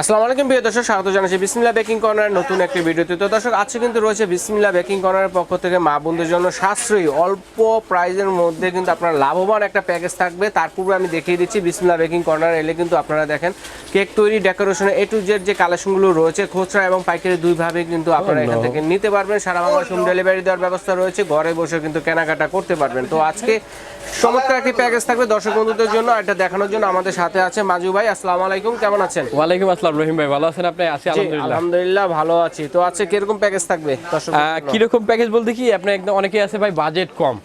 আসসালামু আলাইকুম প্রিয় দর্শক, স্বাগত জানাচ্ছি বিসমিল্লা বেকিং কর্নার নতুন একটি ভিডিওতে। তো দর্শক, আজকে কিন্তু রয়েছে বিসমিল্লা বেকিং কর্নারের পক্ষ থেকে মা বোনদের জন্য সাশ্রয়ী, অল্প প্রাইজের মধ্যে কিন্তু আপনার লাভবান একটা প্যাকেজ থাকবে। তার আমি দেখিয়ে দিচ্ছি বিসমিল্লা বেকিং কর্নার, এলে কিন্তু আপনারা দেখেন কেক তৈরি ডেকোরেশনে এ টু জেড যে কালেকশনগুলো রয়েছে খুচরা এবং পাইকারি দুইভাবে কিন্তু আপনারা এখান থেকে নিতে পারবেন। সারা বাংলা হোম ডেলিভারি দেওয়ার ব্যবস্থা রয়েছে ঘরে বসে কিন্তু কেনাকাটা করতে পারবেন। তো আজকে চমৎকার একটি প্যাকেজ থাকবে দর্শক বন্ধুদের জন্য এটা দেখানোর জন্য আমাদের সাথে আছে মাজু ভাই। আসসালামু আলাইকুম কেমন আছেন? ওয়ালাইকুম আসসালাম রহিম ভাই ভালো আছেন আপনি? আছি আলহামদুলিল্লাহ। আলহামদুলিল্লাহ ভালো আছি। তো আজকে কীরকম প্যাকেজ থাকবে দর্শক কীরকম প্যাকেজ বলতে কি আপনি একদম অনেকেই আছে ভাই বাজেট কম।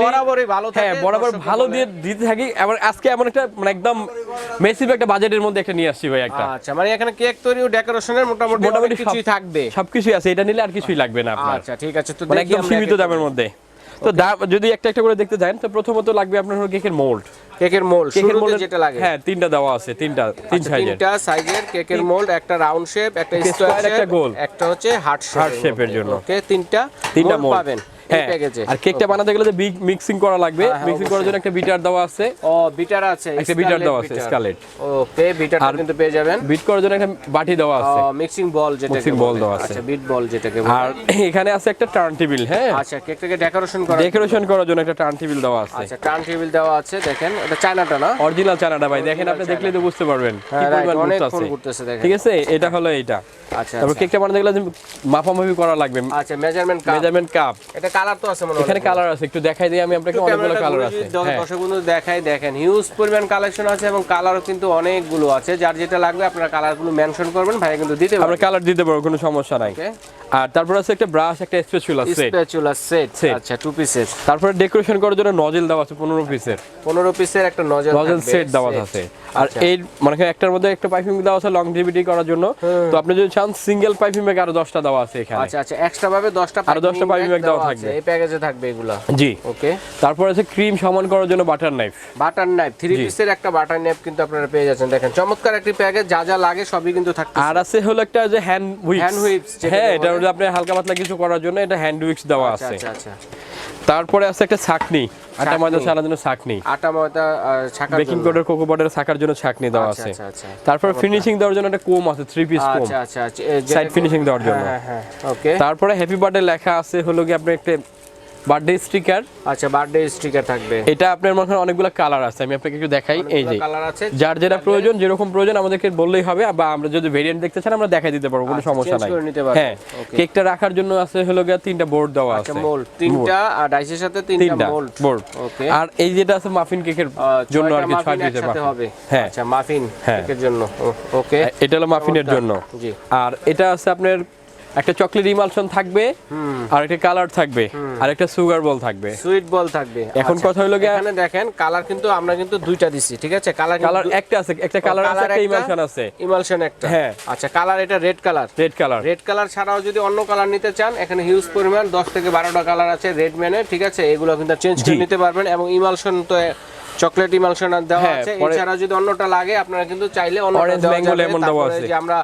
বরাবরই ভালো হ্যাঁ বরাবর ভালো দিয়ে দিতে থাকি। এবার আজকে এমন একটা মানে একদম মেসিভ একটা বাজেটের মধ্যে একটা নিয়ে আসছি ভাই একটা। আচ্ছা মানে এখানে কেক তৈরি ও ডেকোরেশনের মোটামুটি মোটামুটি কিছুই থাকবে। সবকিছুই আছে এটা নিলে আর কিছুই লাগবে না আপনার। আচ্ছা ঠিক আছে তো মানে একদম সীমিত দামের মধ্যে। তো যদি একটা একটা করে দেখতে চান তো প্রথমত লাগবে আপনার হলো কেকের মোল্ড কেকের মোল্ড কেকের মোল্ড যেটা লাগে। হ্যাঁ তিনটা দেওয়া আছে তিনটা তিন আচ্ছা, সাইজের। তিনটা সাইজের কেকের মোল্ড একটা রাউন্ড শেপ একটা একটা স্কয়ার একটা গোল। একটা হচ্ছে হার্ট শেপ Heart shape জন্য। ওকে তিনটা তিনটা মোল্ড পাবেন। হ্যাঁ আর কেকটা বানাতে গেলে যে মিক্সিং করা লাগবে। হ্যাঁ, হ্যাঁ, মিক্সিং করার জন্য একটা বিটার দেওয়া আছে। ও বিটার আছে একটা বিটার দেওয়া আছে স্কালেট ওকে আর- কিন্তু পেয়ে যাবেন। বিট করার জন্য একটা বাটি দেওয়া আছে। মিক্সিং বল Mixing বলে। দেওয়া আছে। আচ্ছা বিট বল যেটাকে আর এখানে আছে একটা টার্ন টেবিল হ্যাঁ। আচ্ছা কেকটাকে ডেকোরেশন করা ডেকোরেশন করার জন্য একটা টার্ন টেবিল দেওয়া আছে। আচ্ছা টার্ন টেবিল দেওয়া আছে দেখেন। এটা চায়নাটা না? অরিজিনাল চানাটা ভাই দেখেন আপনি দেখলেই তো বুঝতে পারবেন। কি হ্যাঁ, পরিমাণ অনেক ফোন আছে দেখেন। ঠিক আছে? এটা হলো এইটা। আচ্ছা তারপর আচ্ছা। কেকটা বানাতে গেলে মাপামাপি করা লাগবে। আচ্ছা মেজারমেন্ট কাপ মেজারমেন্ট কাপ এটা কালার তো আছে মনে এখানে কালার আছে একটু দেখাই দিই আমি আপনাকে অনেকগুলো কালার আছে। হ্যাঁ। দেখাই দেখেন। হিউজ পরিমাণ কালেকশন আছে এবং কালারও কিন্তু অনেকগুলো আছে। যার যেটা লাগবে আপনারা কালারগুলো মেনশন করবেন ভাই কিন্তু দিতে আমরা কালার দিতে পারব কোনো সমস্যা নাই। আর তারপর আছে একটা ব্রাশ একটা সেট স্প্যাচুলা সেট আচ্ছা টু পিসের তারপরে ডেকোরেশন করার জন্য নজেল দেওয়া আছে পনেরো পিসের 15 পিসের একটা নজেল সেট দেওয়া আছে। আর আচ্ছা। এই মানে একটার মধ্যে একটা দেওয়া আছে লংজিভিটি করার জন্য। তো আপনি যদি চান সিঙ্গেল ব্যাগ আরও দশটা দেওয়া আছে এখানে। আচ্ছা আচ্ছা এক্সট্রা ভাবে 10টা আরও 10টা piping bag দেওয়া থাকবে। এই প্যাকেজে থাকবে এগুলা। জি। ওকে তারপর আছে ক্রিম সমান করার জন্য butter knife butter knife three পিসের একটা বাটার নাইফ কিন্তু আপনারা পেয়ে যাচ্ছেন। দেখেন চমৎকার একটি প্যাকেজ যা যা লাগে সবই কিন্তু থাকবে আর আছে হলো একটা যে হ্যান্ড Hand whips যেটাকে হ্যাঁ এটা হলো আপনি হালকা পাতলা কিছু করার জন্য এটা হ্যান্ড উইক্স দেওয়া আচ্ছা আছে। আচ্ছা আচ্ছা। তারপরে আছে একটা ছাকনি আটা। ময়দা ছাড়ার জন্য ছাকনি। আটা ময়দা ছাকার বেকিং। পাউডার কোকো পাউডার ছাকার জন্য ছাকনি দেওয়া আছে। তারপর ফিনিশিং দেওয়ার জন্য একটা কোম আছে থ্রি পিস কোম আচ্ছা আচ্ছা সাইড ফিনিশিং দেওয়ার জন্য। হ্যাঁ হ্যাঁ ওকে তারপরে হ্যাপি বার্থডে লেখা আছে হলো কি আপনি একটা বার্থডে স্টিকার আচ্ছা বার্থডে স্টিকার থাকবে। এটা আপনার মনে হয় অনেকগুলো কালার আছে আমি আপনাকে একটু দেখাই। এই যে কালার আছে। যার যেটা প্রয়োজন যেরকম প্রয়োজন আমাদেরকে বললেই হবে বা আমরা যদি ভেরিয়েন্ট দেখতে চান আমরা দেখাই দিতে পারব কোনো আচ্ছা, সমস্যা নাই। হ্যাঁ কেকটা রাখার জন্য আছে হলো গিয়ে তিনটা বোর্ড দেওয়া আচ্ছা আছে। মোল্ড তিনটা আর ডাইসের সাথে তিনটা মোল্ড বোর্ড ওকে আর এই যেটা আছে মাফিন কেকের জন্য আর কি ছয় পিসের হবে। হ্যাঁ। আচ্ছা মাফিন হ্যাঁ। কেকের জন্য। ওকে এটা হলো মাফিনের জন্য। জি। আর এটা আছে আপনার একটা চকলেট ইমালশন থাকবে আর একটা কালার থাকবে আর একটা সুগার বল থাকবে। সুইট বল থাকবে। এখন আচ্ছা, কথা হলো এখানে দেখেন কালার কিন্তু আমরা কিন্তু দুইটা দিছি ঠিক আছে? কালার কালার একটা আছে একটা কালার আছে একটা ইমালশন আছে। ইমালশন একটা। হ্যাঁ। আচ্ছা কালার এটা red colour red colour red colour ছাড়াও যদি অন্য কালার নিতে চান এখানে হিউজ পরিমাণ দশ থেকে বারোটা কালার আছে রেড ম্যানের ঠিক আছে? এগুলো কিন্তু চেঞ্জ করে নিতে পারবেন এবং ইমালশন তো চকলেট ইমালশন দেওয়া হ্যাঁ, আছে। এছাড়া যদি অন্যটা লাগে আপনারা কিন্তু চাইলে অন্য mango lemon দেওয়া আছে। যে আমরা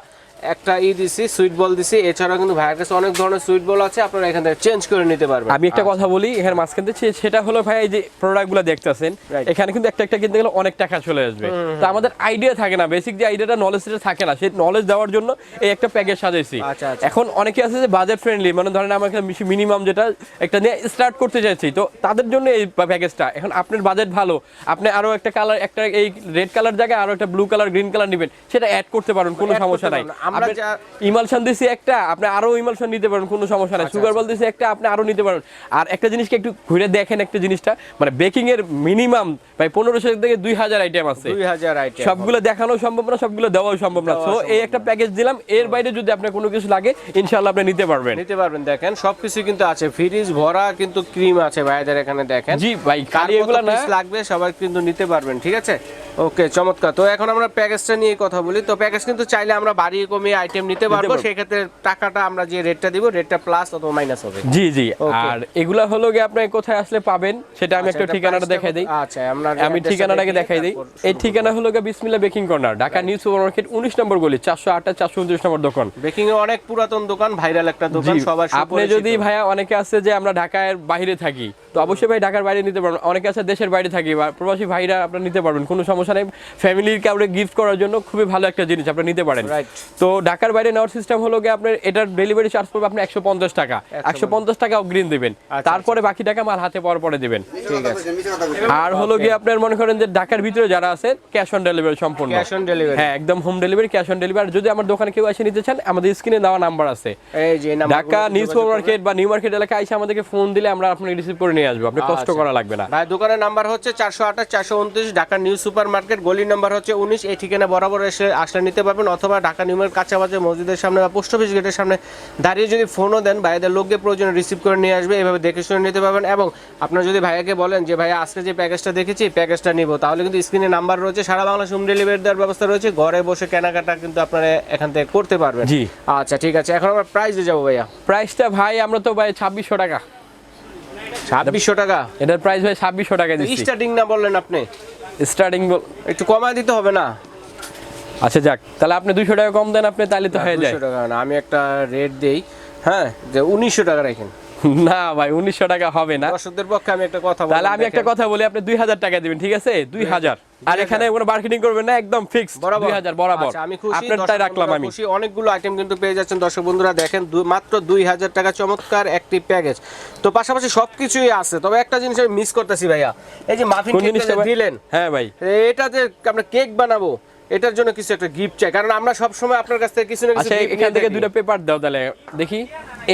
একটা ই দিছি সুইট বল দিছি। এছাড়াও কিন্তু ভাইয়ের কাছে অনেক ধরনের সুইট বল আছে আপনারা এখান থেকে চেঞ্জ করে নিতে পারবেন। আমি একটা কথা বলি এখানে মাঝখান থেকে সেটা হলো ভাই এই যে প্রোডাক্টগুলো দেখতেছেন এখানে কিন্তু একটা একটা কিনতে গেলে অনেক টাকা চলে আসবে। তো আমাদের আইডিয়া থাকে না বেসিক যে আইডিয়াটা নলেজটা থাকে না। সেই নলেজ দেওয়ার জন্য এই একটা প্যাকেজ সাজাইছি। আচ্ছা, আচ্ছা। এখন অনেকে আছে যে বাজেট ফ্রেন্ডলি মানে ধরেন আমার মিনিমাম যেটা একটা নিয়ে স্টার্ট করতে চাইছি তো তাদের জন্য এই প্যাকেজটা এখন আপনার বাজেট ভালো আপনি আরও একটা কালার একটা এই রেড কালার জায়গায় আরও একটা ব্লু কালার গ্রিন কালার নেবেন সেটা অ্যাড করতে পারেন কোনো সমস্যা নাই। আমরা ইমালশন দিছি একটা আপনি আরও ইমালশন নিতে পারেন কোনো সমস্যা নাই। আচ্ছা, সুগার বল দিছি একটা আপনি আরও নিতে পারেন। আর একটা জিনিসকে একটু ঘুরে দেখেন একটা জিনিসটা মানে বেকিং এর মিনিমাম প্রায় পনেরোশো থেকে দুই হাজার আইটেম আছে। দুই হাজার আইটেম সবগুলো দেখানো সম্ভব না সবগুলো দেওয়াও সম্ভব না। তো এই একটা প্যাকেজ দিলাম এর বাইরে যদি আপনার কোনো কিছু লাগে ইনশাআল্লাহ আপনি নিতে পারবেন। নিতে পারবেন দেখেন সবকিছু কিন্তু আছে। ফ্রিজ ভরা কিন্তু ক্রিম আছে ভাইদের এখানে দেখেন। জি ভাই কার খালি এগুলো না। লাগবে সবাই কিন্তু নিতে পারবেন ঠিক আছে? ওকে চমৎকার। তো এখন আমরা প্যাকেজটা নিয়ে কথা বলি। তো প্যাকেজ কিন্তু চাইলে আমরা বাড়িয়ে কমিয়ে আইটেম নিতে পারব। সেক্ষেত্রে টাকাটা আমরা যে রেটটা দিব রেটটা প্লাস অথবা মাইনাস হবে। জি জি। আর এগুলা হলো গিয়ে আপনি কোথায় আসলে পাবেন সেটা আমি আচ্ছা, একটা ঠিকানাটা দেখাই দিই। আচ্ছা আমরা আমি ঠিকানাটাকে দেখাই দিই। এই ঠিকানা হলো গিয়ে Bismillah baking corner Dhaka new super market উনিশ নম্বর গলি চারশো আটটা চারশো উনত্রিশ নম্বর দোকান। বেকিং এ অনেক পুরাতন দোকান ভাইরাল একটা দোকান সবার আপনি যদি ভাইয়া অনেকে আছে যে আমরা ঢাকার বাইরে থাকি তো অবশ্যই ভাই ঢাকার বাইরে নিতে পারবেন অনেকে আছে দেশের বাইরে থাকি বা প্রবাসী ভাইরা আপনারা নিতে পারবেন কোনো সমস্যা সমস্যা নেই ফ্যামিলির কাউকে গিফট করার জন্য খুবই ভালো একটা জিনিস আপনি নিতে পারেন। তো ঢাকার বাইরে নেওয়ার সিস্টেম হলো গিয়ে আপনার এটার ডেলিভারি চার্জ পড়বে আপনি একশো পঞ্চাশ টাকা। একশো পঞ্চাশ। টাকা অগ্রিম দিবেন। আচ্ছা, তারপরে বাকি টাকা মাল হাতে পাওয়ার পরে দিবেন। ঠিক আছে। আর হলো গিয়ে আপনার মনে করেন যে ঢাকার ভিতরে যারা আছে ক্যাশ অন ডেলিভারি সম্পূর্ণ। ক্যাশ অন ডেলিভারি হ্যাঁ একদম home delivery cash on delivery যদি আমার দোকানে কেউ এসে নিতে চান আমাদের স্ক্রিনে দেওয়া নাম্বার আছে। এই যে number Dhaka new super market বা নিউ মার্কেট এলাকায় এসে আমাদেরকে ফোন দিলে আমরা আপনাকে রিসিভ করে নিয়ে আসব। আপনি কষ্ট আচ্ছা। করা লাগবে না। ভাই দোকানের নাম্বার হচ্ছে চারশো আঠাশ চারশো উনত্রিশ ঢাকা নিউ সুপার মার্কেট গলি নাম্বার হচ্ছে উনিশ। এই ঠিকানা বরাবর এসে আসলে নিতে পারবেন অথবা ঢাকা নিউমের কাছাকাছি মসজিদের সামনে বা পোস্ট অফিস গেটের সামনে দাঁড়িয়ে যদি ফোনও দেন ভাইদের লোককে প্রয়োজনে রিসিভ করে নিয়ে আসবে এভাবে দেখে শুনে নিতে পারবেন। এবং আপনার যদি ভাইয়াকে বলেন যে ভাইয়া আজকে যে প্যাকেজটা দেখেছি প্যাকেজটা নিব। তাহলে কিন্তু স্ক্রিনে নাম্বার রয়েছে সারা বাংলা হোম ডেলিভারি দেওয়ার ব্যবস্থা রয়েছে। ঘরে বসে কেনাকাটা কিন্তু আপনারা এখান থেকে করতে পারবেন। জি। আচ্ছা ঠিক আছে। এখন আমরা প্রাইসে যাব ভাইয়া। প্রাইসটা ভাই আমরা তো ভাই ছাব্বিশশো টাকা। ছাব্বিশশো টাকা? এটার প্রাইস ভাই ছাব্বিশশো টাকা স্টার্টিং না বললেন আপনি। স্টার্টিং একটু কমায় দিতে হবে না? আচ্ছা যাক তাহলে আপনি দুশো টাকা কম দেন আপনি তাহলে তো হয়ে যায়। 200 টাকা না আমি একটা রেট দেই হ্যাঁ যে উনিশশো টাকা রাখেন। না ভাই উনিশশো টাকা হবে না। দর্শকদের পক্ষে আমি একটা কথা তাহলে আমি একটা কথা বলি আপনি দুই হাজার টাকা দিবেন ঠিক আছে? দুই হাজার। আর এখানে কোনো মার্কেটিং করবেন না একদম ফিক্স বরাবর। দুই হাজার বরাবর। আচ্ছা, আমি খুশি আপনারটাই রাখলাম আমি। খুশি। অনেকগুলো আইটেম কিন্তু পেয়ে যাচ্ছেন। দর্শক বন্ধুরা দেখেন মাত্র দুই হাজার টাকা চমৎকার একটি প্যাকেজ তো পাশাপাশি সবকিছুই আছে। তবে একটা জিনিস আমি মিস করতেছি ভাইয়া। এই যে মাফিন জিনিসটা দিলেন হ্যাঁ ভাই। এটাতে আমরা কেক বানাবো। এটার জন্য কিছু একটা গিফট চাই। কারণ আমরা সব সময় আপনার কাছ থেকে কিছু না কিছু আচ্ছা এখান থেকে দুটো পেপার দাও তাহলে। দেখি।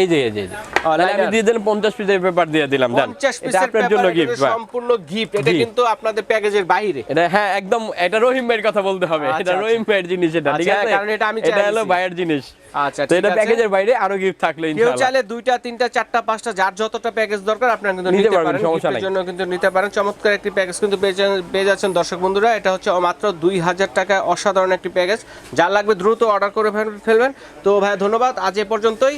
এই যে এই যে তাহলে আমি দিয়ে দিলাম পঞ্চাশ পিসের পেপার দিয়ে দিলাম জান 50 এটা পিসের আপনার জন্য গিফট সম্পূর্ণ গিফট এটা কিন্তু আপনাদের প্যাকেজের বাইরে। এটা হ্যাঁ একদম এটা রহিম ভাইয়ের কথা বলতে হবে। আচ্ছা, এটা আচ্ছা। রহিম ভাইয়ের জিনিস এটা ঠিক আচ্ছা, আছে? কারণ এটা আমি এটা হলো ভাইয়ের জিনিস। আচ্ছা তো এটা প্যাকেজের বাইরে আরও গিফট থাকল কেউ চাইলে দুইটা তিনটা চারটা পাঁচটা যার যতটা প্যাকেজ দরকার আপনারা কিন্তু নিতে পারেন। জন্য কিন্তু নিতে পারেন। চমৎকার একটি প্যাকেজ কিন্তু পেয়ে যাচ্ছেন- দর্শক বন্ধুরা। এটা হচ্ছে মাত্র দুই হাজার টাকায় অসাধারণ একটি প্যাকেজ যার লাগবে দ্রুত অর্ডার করে ফেলবেন। তো ভাই ধন্যবাদ। আজ এ পর্যন্তই।